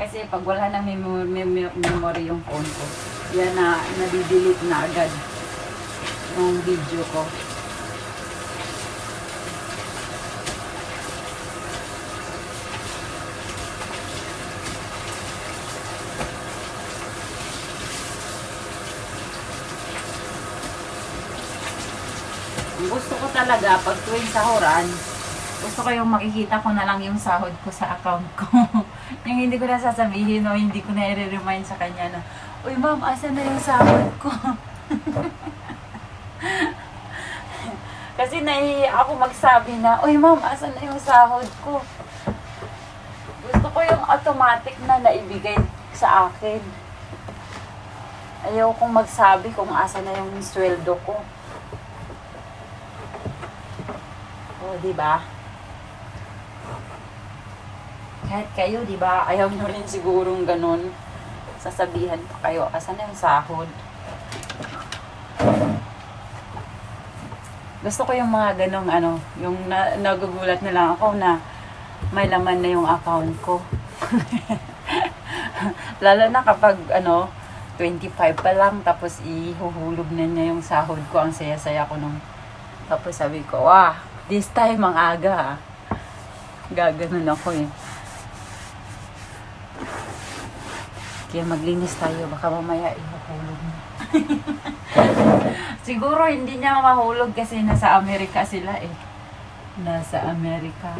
Kasi pag wala na memo- mem- memory yung phone ko, yan na, nadidelete na agad yung video ko. Gusto ko talaga, pag tuwing sahuran, gusto ko yung makikita ko na lang yung sahod ko sa account ko. yung hindi ko na sasabihin o hindi ko na i-remind sa kanya na, Uy ma'am, asan na yung sahod ko? Kasi nahihiya ako magsabi na, Uy ma'am, asan na yung sahod ko? Gusto ko yung automatic na naibigay sa akin. Ayaw kong magsabi kung asan na yung sweldo ko. O, di ba? Kahit kayo, di ba? Ayaw nyo rin sigurong ganun. Sasabihan pa kayo, asan yung sahod? Gusto ko yung mga ganong ano, yung na, nagugulat na lang ako na may laman na yung account ko. Lalo na kapag ano, 25 pa lang tapos ihuhulog na niya yung sahod ko. Ang saya-saya ko nung tapos sabi ko, wah, this time ang aga ah. Gaganon ako eh. Kaya maglinis tayo, baka mamaya ihuhulog na. Siguro hindi niya mahulog kasi nasa Amerika sila eh. Nasa Amerika.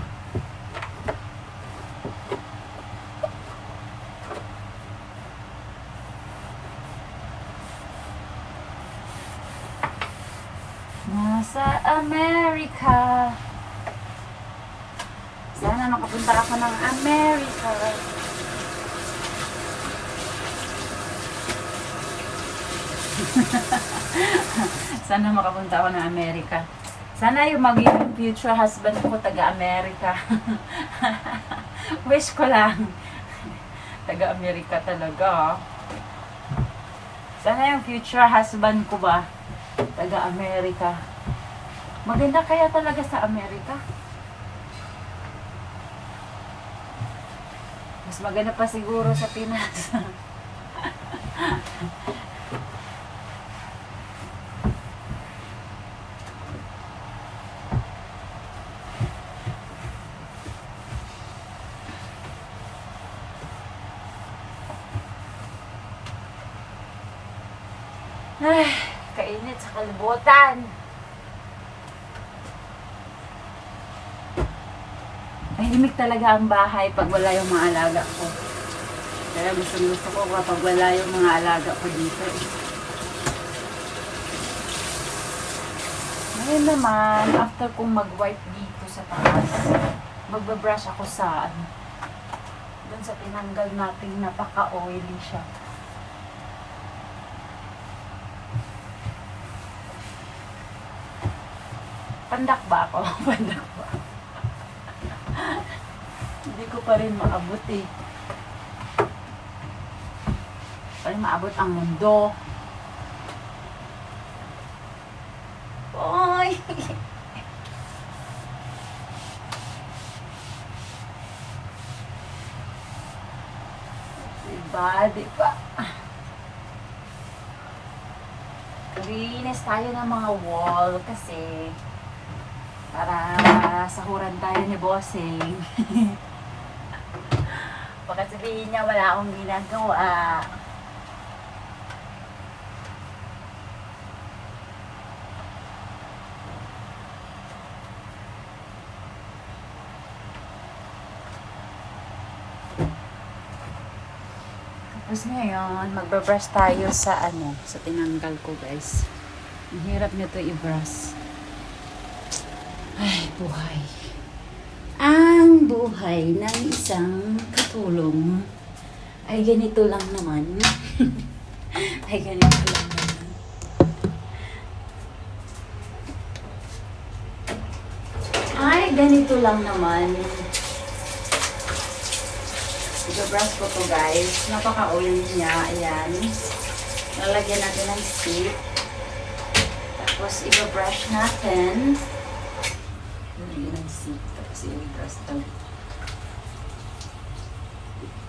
Nasa Amerika. Sana makapunta ako ng Amerika. Sana makapunta ako ng Amerika. Sana yung magiging future husband ko taga-Amerika. Wish ko lang. Taga-Amerika talaga. ah. Sana yung future husband ko ba taga-Amerika. Maganda kaya talaga sa Amerika. Mas maganda pa siguro sa Pinas. Ay, kainit sa kalibutan. Tahimik talaga ang bahay pag wala yung mga alaga ko. Kaya gusto gusto ko kapag wala yung mga alaga ko dito. eh. Ngayon naman, after kong mag-wipe dito sa taas, magbabrush ako sa ano, dun sa tinanggal nating napaka-oily siya. Pandak ba ako? Pandak ba? Hindi ko pa rin maabot eh. Pa rin maabot ang mundo. Oy! diba? Diba? Linis tayo ng mga wall kasi sahuran tayo ni Bossing. Baka sabihin niya wala akong ginagawa. Tapos ngayon, magbabrush tayo sa ano, sa tinanggal ko guys. Ang hirap nito i-brush. Ay, buhay. Ang buhay ng isang katulong ay ganito lang naman. ay ganito lang naman. Ay, ganito lang naman. Ito-brush ko to guys. Napaka-oil niya. Ayan. Lalagyan natin ng stick. Tapos, i-brush natin. Stick. Tapos, i-brush to.